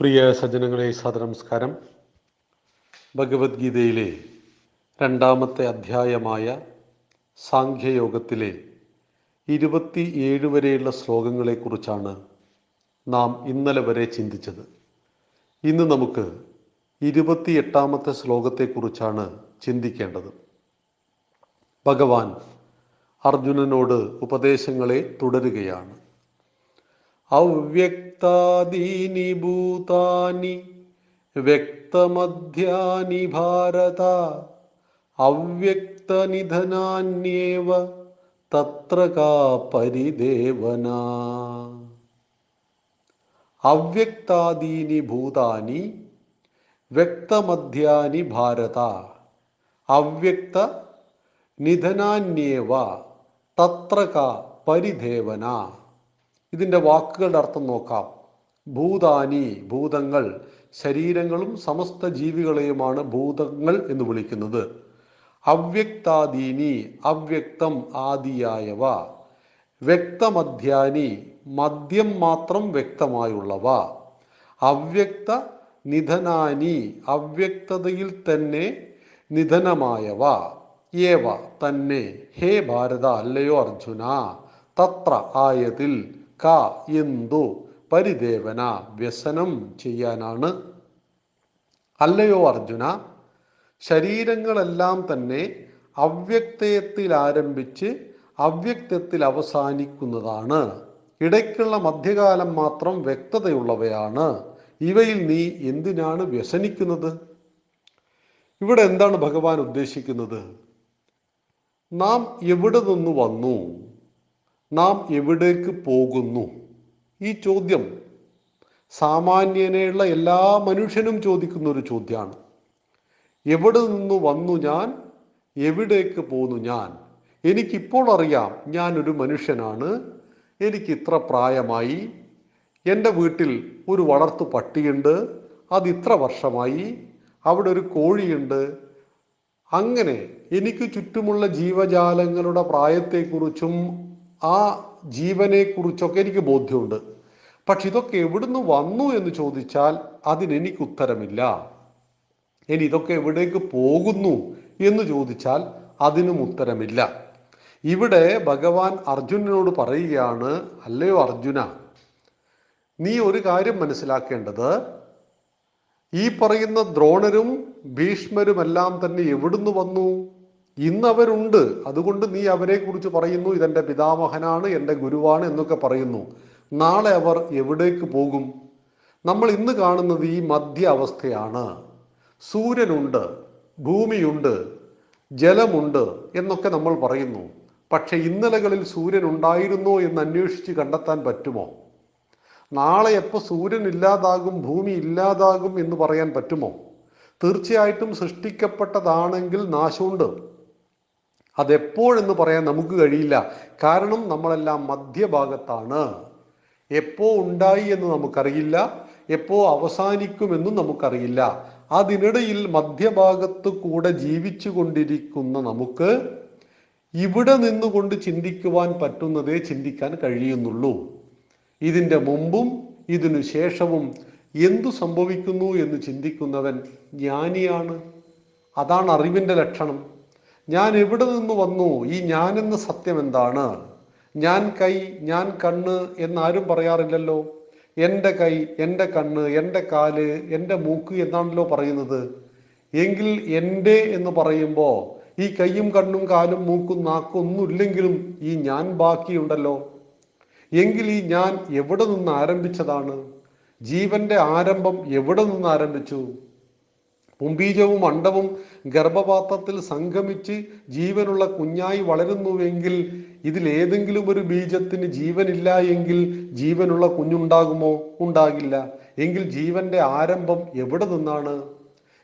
പ്രിയ സജ്ജനങ്ങളെ സദനമസ്കാരം ഭഗവത്ഗീതയിലെ രണ്ടാമത്തെ അധ്യായമായ സാഖ്യയോഗത്തിലെ ഇരുപത്തി ഏഴ് വരെയുള്ള ശ്ലോകങ്ങളെക്കുറിച്ചാണ് നാം ഇന്നലെ വരെ ചിന്തിച്ചത്. ഇന്ന് നമുക്ക് ഇരുപത്തിയെട്ടാമത്തെ ശ്ലോകത്തെക്കുറിച്ചാണ് ചിന്തിക്കേണ്ടത്. ഭഗവാൻ അർജുനനോട് ഉപദേശങ്ങളെ തുടരുകയാണ്. അവ്യക്താദീനി ഭൂതാനി വ്യക്തമധ്യാനി ഭാരത അവ്യക്തനിധനാന്യേവ തത്ര കാ പരിദേവന അവ്യക്താദീനി ഭൂതാനി വ്യക്തമധ്യാനി ഭാരത അവ്യക്ത നിധനാന്യേവ തത്ര കാ പരിദേവന ഇതിന്റെ വാക്കുകളുടെ അർത്ഥം നോക്കാം. ഭൂതാനി ഭൂതങ്ങൾ ശരീരങ്ങളും സമസ്ത ജീവികളെയുമാണ് ഭൂതങ്ങൾ എന്ന് വിളിക്കുന്നത്. അവ്യക്താദീനി അവ്യക്തം ആദിയായവ. വ്യക്തമധ്യാനി മദ്യം മാത്രം വ്യക്തമായുള്ളവ. അവ്യക്ത നിധനാനി അവ്യക്തതയിൽ തന്നെ നിധനമായവ. ഏവ തന്നെ. ഹേ ഭാരത അല്ലയോ അർജുന. തത്ര ആയതിൽ ക എന്തു പരിദേവന വ്യസനം ചെയ്യാനാണ്. അല്ലയോ അർജുന ശരീരങ്ങളെല്ലാം തന്നെ അവ്യക്തയത്തിൽ ആരംഭിച്ച് അവ്യക്തത്തിൽ അവസാനിക്കുന്നതാണ്. ഇടയ്ക്കുള്ള മധ്യകാലം മാത്രം വ്യക്തതയുള്ളവയാണ്. ഇവയിൽ നീ എന്തിനാണ് വ്യസനിക്കുന്നത്? ഇവിടെ എന്താണ് ഭഗവാൻ ഉദ്ദേശിക്കുന്നത്? നാം എവിടെ നിന്ന് വന്നു? നാം എവിടേക്ക് പോകുന്നു? ഈ ചോദ്യം സാമാന്യനെയുള്ള എല്ലാ മനുഷ്യനും ചോദിക്കുന്ന ഒരു ചോദ്യമാണ്. എവിടെ നിന്ന് വന്നു ഞാൻ? എവിടേക്ക് പോന്നു ഞാൻ? എനിക്കിപ്പോൾ അറിയാം ഞാനൊരു മനുഷ്യനാണ്. എനിക്ക് ഇത്ര പ്രായമായി. എന്റെ വീട്ടിൽ ഒരു വളർത്തു പട്ടിയുണ്ട്. അത് ഇത്ര വർഷമായി. അവിടെ ഒരു കോഴിയുണ്ട്. അങ്ങനെ എനിക്ക് ചുറ്റുമുള്ള ജീവജാലങ്ങളുടെ പ്രായത്തെക്കുറിച്ചും ആ ജീവനെക്കുറിച്ചൊക്കെ എനിക്ക് ബോധ്യമുണ്ട്. പക്ഷെ ഇതൊക്കെ എവിടുന്ന് വന്നു എന്ന് ചോദിച്ചാൽ അതിനെനിക്ക് ഉത്തരമില്ല ഇനി ഇതൊക്കെ എവിടേക്ക് പോകുന്നു എന്ന് ചോദിച്ചാൽ അതിനും ഉത്തരമില്ല. ഇവിടെ ഭഗവാൻ അർജുനനോട് പറയുകയാണ് അല്ലയോ അർജുന നീ ഒരു കാര്യം മനസ്സിലാക്കേണ്ടത്. ഈ പറയുന്ന ദ്രോണരും ഭീഷ്മരുമെല്ലാം തന്നെ എവിടുന്ന് വന്നു? ഇന്ന് അവരുണ്ട് അതുകൊണ്ട് നീ അവരെ കുറിച്ച് പറയുന്നു ഇതെന്റെ പിതാമഹനാണ് എന്റെ ഗുരുവാണ് എന്നൊക്കെ പറയുന്നു. നാളെ അവർ എവിടേക്ക് പോകും? നമ്മൾ ഇന്ന് കാണുന്നത് ഈ മധ്യ അവസ്ഥയാണ് സൂര്യനുണ്ട് ഭൂമിയുണ്ട് ജലമുണ്ട് എന്നൊക്കെ നമ്മൾ പറയുന്നു. പക്ഷെ ഇന്നലകളിൽ സൂര്യൻ ഉണ്ടായിരുന്നോ എന്ന് അന്വേഷിച്ച് കണ്ടെത്താൻ പറ്റുമോ? നാളെ എപ്പോൾ സൂര്യൻ ഇല്ലാതാകും ഭൂമി ഇല്ലാതാകും എന്ന് പറയാൻ പറ്റുമോ? തീർച്ചയായിട്ടും സൃഷ്ടിക്കപ്പെട്ടതാണെങ്കിൽ നാശമുണ്ട്. അതെപ്പോഴെന്ന് പറയാൻ നമുക്ക് കഴിയില്ല. കാരണം നമ്മളെല്ലാം മധ്യഭാഗത്താണ്. എപ്പോ ഉണ്ടായി എന്ന് നമുക്കറിയില്ല. എപ്പോ അവസാനിക്കുമെന്നും നമുക്കറിയില്ല. അതിനിടയിൽ മധ്യഭാഗത്ത് കൂടെ ജീവിച്ചു കൊണ്ടിരിക്കുന്ന നമുക്ക് ഇവിടെ നിന്നുകൊണ്ട് ചിന്തിക്കുവാൻ പറ്റുന്നതേ ചിന്തിക്കാൻ കഴിയുന്നുള്ളൂ. ഇതിന്റെ മുമ്പും ഇതിനു ശേഷവും എന്തു സംഭവിക്കുന്നു എന്ന് ചിന്തിക്കുന്നവൻ ജ്ഞാനിയാണ്. അതാണ് അറിവിന്റെ ലക്ഷണം. ഞാൻ എവിടെ നിന്ന് വന്നു? ഈ ഞാൻ എന്ന സത്യം എന്താണ്? ഞാൻ കൈ ഞാൻ കണ്ണ് എന്നാരും പറയാറില്ലല്ലോ. എന്റെ കൈ എന്റെ കണ്ണ് എന്റെ കാൽ എന്റെ മൂക്ക് എന്നാണല്ലോ പറയുന്നത്. എങ്കിൽ എന്റെ എന്ന് പറയുമ്പോൾ ഈ കൈയും കണ്ണും കാലും മൂക്കും നാക്കും ഒന്നുമില്ലെങ്കിലും ഈ ഞാൻ ബാക്കിയുണ്ടല്ലോ. എങ്കിൽ ഈ ഞാൻ എവിടെ നിന്ന് ആരംഭിച്ചതാണ്? ജീവന്റെ ആരംഭം എവിടെ നിന്ന് ആരംഭിച്ചു? പുംബീജവും അണ്ടവും ഗർഭപാത്രത്തിൽ സംഗമിച്ച് ജീവനുള്ള കുഞ്ഞായി വളരുന്നുവെങ്കിൽ ഇതിൽ ഏതെങ്കിലും ഒരു ബീജത്തിന് ജീവനില്ല എങ്കിൽ ജീവനുള്ള കുഞ്ഞുണ്ടാകുമോ? ഉണ്ടാകില്ല. എങ്കിൽ ജീവന്റെ ആരംഭം എവിടെ നിന്നാണ്?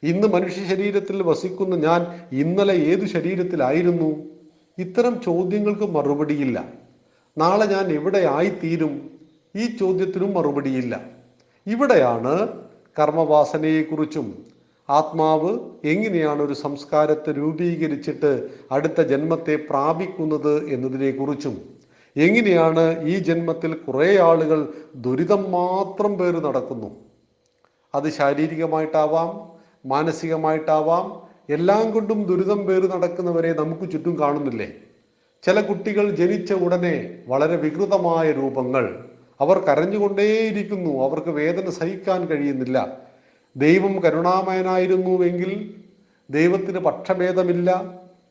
ഇന്ന് മനുഷ്യ ശരീരത്തിൽ വസിക്കുന്ന ഞാൻ ഇന്നലെ ഏതു ശരീരത്തിലായിരുന്നു? ഇത്തരം ചോദ്യങ്ങൾക്ക് മറുപടിയില്ല. നാളെ ഞാൻ എവിടെ ആയിത്തീരും? ഈ ചോദ്യത്തിനും മറുപടിയില്ല. ഇവിടെയാണ് കർമ്മവാസനയെക്കുറിച്ചും ആത്മാവ് എങ്ങനെയാണ് ഒരു സംസ്കാരത്തെ രൂപീകരിച്ചിട്ട് അടുത്ത ജന്മത്തെ പ്രാപിക്കുന്നത് എന്നതിനെക്കുറിച്ചും എങ്ങനെയാണ് ഈ ജന്മത്തിൽ കുറേ ആളുകൾ ദുരിതം മാത്രം പേര് നടക്കുന്നു. അത് ശാരീരികമായിട്ടാവാം മാനസികമായിട്ടാവാം എല്ലാം കൊണ്ടും ദുരിതം പേര് നടക്കുന്നവരെ നമുക്ക് ചുറ്റും കാണുന്നില്ലേ? ചില കുട്ടികൾ ജനിച്ച ഉടനെ വളരെ വികൃതമായ രൂപങ്ങൾ അവർ കരഞ്ഞുകൊണ്ടേയിരിക്കുന്നു. അവർക്ക് വേദന സഹിക്കാൻ കഴിയുന്നില്ല. ദൈവം കരുണാമയനായിരുന്നുവെങ്കിൽ ദൈവത്തിന് പക്ഷഭേദമില്ല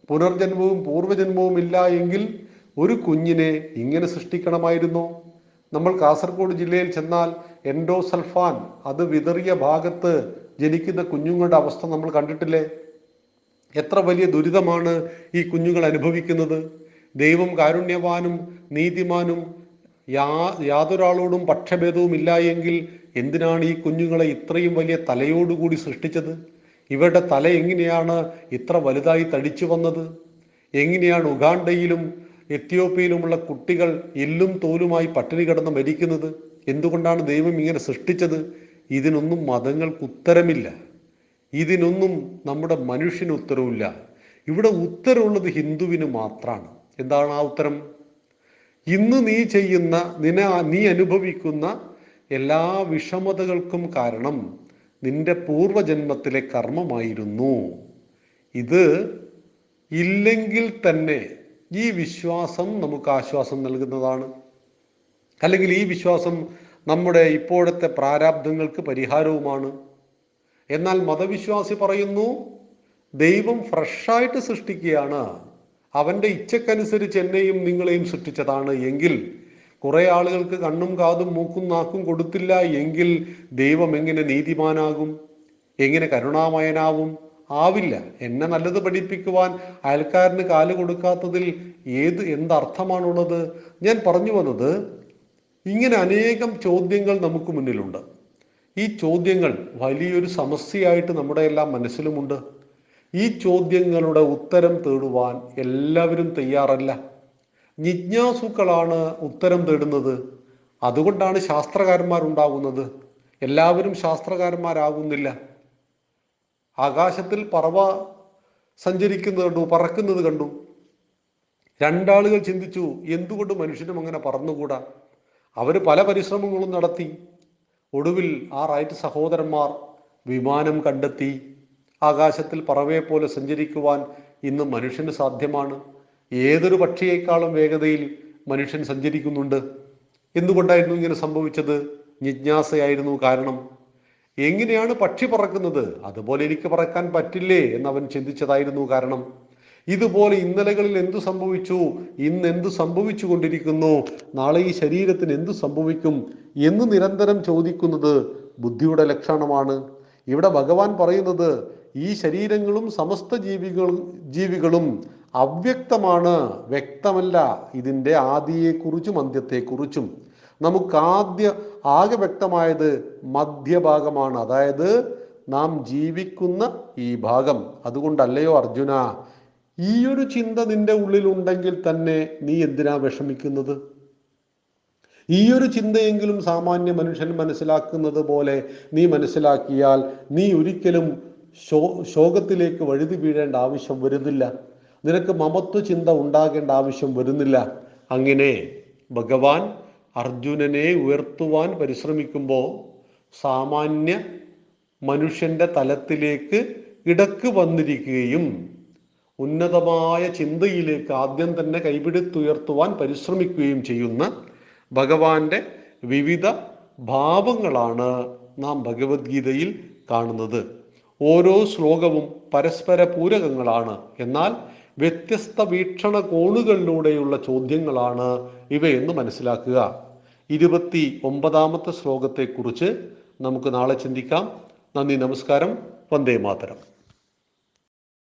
പുനർജന്മവും പൂർവജന്മവും ഇല്ല എങ്കിൽ ഒരു കുഞ്ഞിനെ ഇങ്ങനെ സൃഷ്ടിക്കണമായിരുന്നോ. നമ്മൾ കാസർഗോഡ് ജില്ലയിൽ ചെന്നാൽ എൻഡോസൾഫാൻ അത് വിതറിയ ഭാഗത്ത് ജനിക്കുന്ന കുഞ്ഞുങ്ങളുടെ അവസ്ഥ നമ്മൾ കണ്ടിട്ടില്ലേ? എത്ര വലിയ ദുരിതമാണ് ഈ കുഞ്ഞുങ്ങൾ അനുഭവിക്കുന്നത്. ദൈവം കാരുണ്യവാനും നീതിമാനും യാ യാതൊരാളോടും പക്ഷഭേദവും ഇല്ല എങ്കിൽ എന്തിനാണ് ഈ കുഞ്ഞുങ്ങളെ ഇത്രയും വലിയ തലയോടുകൂടി സൃഷ്ടിച്ചത്? ഇവരുടെ തല എങ്ങനെയാണ് ഇത്ര വലുതായി തടിച്ചു വന്നത്? എങ്ങനെയാണ് ഉഗാണ്ടയിലും എത്യോപ്യയിലുമുള്ള കുട്ടികൾ എല്ലും തോലുമായി പട്ടിണി കിടന്ന് മരിക്കുന്നത്? എന്തുകൊണ്ടാണ് ദൈവം ഇങ്ങനെ സൃഷ്ടിച്ചത്? ഇതിനൊന്നും മതങ്ങൾക്ക് ഉത്തരമില്ല. ഇതിനൊന്നും നമ്മുടെ മനുഷ്യന് ഉത്തരവില്ല ഇവിടെ ഉത്തരവുള്ളത് ഹിന്ദുവിന് മാത്രമാണ്. എന്താണ് ആ ഉത്തരം? ഇന്ന് നീ ചെയ്യുന്ന നിന നീ അനുഭവിക്കുന്ന എല്ലാ വിഷമതകൾക്കും കാരണം നിന്റെ പൂർവജന്മത്തിലെ കർമ്മമായിരുന്നു. ഇത് ഇല്ലെങ്കിൽ തന്നെ ഈ വിശ്വാസം നമുക്ക് ആശ്വാസം നൽകുന്നതാണ്. അല്ലെങ്കിൽ ഈ വിശ്വാസം നമ്മുടെ ഇപ്പോഴത്തെ പ്രാരാബ്ദങ്ങൾക്ക് പരിഹാരവുമാണ്. എന്നാൽ മതവിശ്വാസി പറയുന്നു ദൈവം ഫ്രഷായിട്ട് സൃഷ്ടിക്കുകയാണ്. അവന്റെ ഇച്ഛക്കനുസരിച്ച് എന്നെയും നിങ്ങളെയും സൃഷ്ടിച്ചതാണ്. എങ്കിൽ കുറെ ആളുകൾക്ക് കണ്ണും കാതും മൂക്കും നാക്കും കൊടുത്തില്ല എങ്കിൽ ദൈവം എങ്ങനെ നീതിമാനാകും? എങ്ങനെ കരുണാമയനാവും? ആവില്ല. എന്നെ നല്ലത് പഠിപ്പിക്കുവാൻ അയൽക്കാരന് കാൽ കൊടുക്കാത്തതിൽ ഏത് എന്തർത്ഥമാണുള്ളത്? ഞാൻ പറഞ്ഞു വന്നത് ഇങ്ങനെ അനേകം ചോദ്യങ്ങൾ നമുക്ക് മുന്നിലുണ്ട്. ഈ ചോദ്യങ്ങൾ വലിയൊരു സമസ്യയായിട്ട് നമ്മുടെ എല്ലാം മനസ്സിലുമുണ്ട്. ഈ ചോദ്യങ്ങളുടെ ഉത്തരം തേടുവാൻ എല്ലാവരും തയ്യാറല്ല. ജിജ്ഞാസുക്കളാണ് ഉത്തരം തേടുന്നത്. അതുകൊണ്ടാണ് ശാസ്ത്രകാരന്മാരുണ്ടാകുന്നത്. എല്ലാവരും ശാസ്ത്രകാരന്മാരാകുന്നില്ല. ആകാശത്തിൽ പറവ സഞ്ചരിക്കുന്നത് കണ്ടു പറക്കുന്നത് കണ്ടു. രണ്ടാളുകൾ ചിന്തിച്ചു എന്തുകൊണ്ട് മനുഷ്യനും അങ്ങനെ പറന്നുകൂടാ? അവർ പല പരിശ്രമങ്ങളും നടത്തി. ഒടുവിൽ ആ റൈറ്റ് സഹോദരന്മാർ വിമാനം കണ്ടെത്തി. ആകാശത്തിൽ പറവയെ പോലെ സഞ്ചരിക്കുവാൻ ഇന്ന് മനുഷ്യന് സാധ്യമാണ്. ഏതൊരു പക്ഷിയേക്കാളും വേഗതയിൽ മനുഷ്യൻ സഞ്ചരിക്കുന്നുണ്ട്. എന്തുകൊണ്ടായിരുന്നു ഇങ്ങനെ സംഭവിച്ചത്? ജിജ്ഞാസയായിരുന്നു കാരണം. എങ്ങനെയാണ് പക്ഷി പറക്കുന്നത്? അതുപോലെ എനിക്ക് പറക്കാൻ പറ്റില്ലേ എന്ന് അവൻ ചിന്തിച്ചതായിരുന്നു കാരണം. ഇതുപോലെ ഇന്നലകളിൽ എന്തു സംഭവിച്ചു? ഇന്ന് എന്തു സംഭവിച്ചു കൊണ്ടിരിക്കുന്നു നാളെ ഈ ശരീരത്തിന് എന്തു സംഭവിക്കും എന്ന് നിരന്തരം ചോദിക്കുന്നത് ബുദ്ധിയുടെ ലക്ഷണമാണ്. ഇവിടെ ഭഗവാൻ പറയുന്നത് ഈ ശരീരങ്ങളും സമസ്ത ജീവികളും ജീവികളും അവ്യക്തമാണ് വ്യക്തമല്ല. ഇതിന്റെ ആദിയെക്കുറിച്ചും അന്ത്യത്തെക്കുറിച്ചും. നമുക്ക് ആദ്യ ആകെ വ്യക്തമായത് മധ്യഭാഗമാണ്. അതായത് നാം ജീവിക്കുന്ന ഈ ഭാഗം. അതുകൊണ്ടല്ലയോ അർജുന? ഈ ഒരു ചിന്ത നിന്റെ ഉള്ളിൽ ഉണ്ടെങ്കിൽ തന്നെ നീ എന്തിനാ വിഷമിക്കുന്നത്? ഈ ഒരു ചിന്തയെങ്കിലും സാമാന്യ മനുഷ്യൻ മനസ്സിലാക്കുന്നത് പോലെ നീ മനസ്സിലാക്കിയാൽ നീ ഒരിക്കലും ശോ ശോകത്തിലേക്ക് വഴുതി വീഴേണ്ട ആവശ്യം വരുന്നില്ല. നിനക്ക് മമത്വ ചിന്ത ഉണ്ടാകേണ്ട ആവശ്യം വരുന്നില്ല. അങ്ങനെ ഭഗവാൻ അർജുനനെ ഉയർത്തുവാൻ പരിശ്രമിക്കുമ്പോൾ സാമാന്യ മനുഷ്യന്റെ തലത്തിലേക്ക് ഇടയ്ക്ക് വന്നിരിക്കുകയും ഉന്നതമായ ചിന്തയിലേക്ക് ആദ്യം തന്നെ കൈപിടുത്തുയർത്തുവാൻ പരിശ്രമിക്കുകയും ചെയ്യുന്ന ഭഗവാന്റെ വിവിധ ഭാവങ്ങളാണ് നാം ഭഗവത്ഗീതയിൽ കാണുന്നത്. ഓരോ ശ്ലോകവും പരസ്പര പൂരകങ്ങളാണ്. എന്നാൽ വ്യത്യസ്ത വീക്ഷണ കോണുകളിലൂടെയുള്ള ചോദ്യങ്ങളാണ് ഇവയെന്ന് മനസ്സിലാക്കുക. ഇരുപത്തി ഒമ്പതാമത്തെ ശ്ലോകത്തെക്കുറിച്ച് നമുക്ക് നാളെ ചിന്തിക്കാം. നന്ദി നമസ്കാരം. വന്ദേ മാതരം.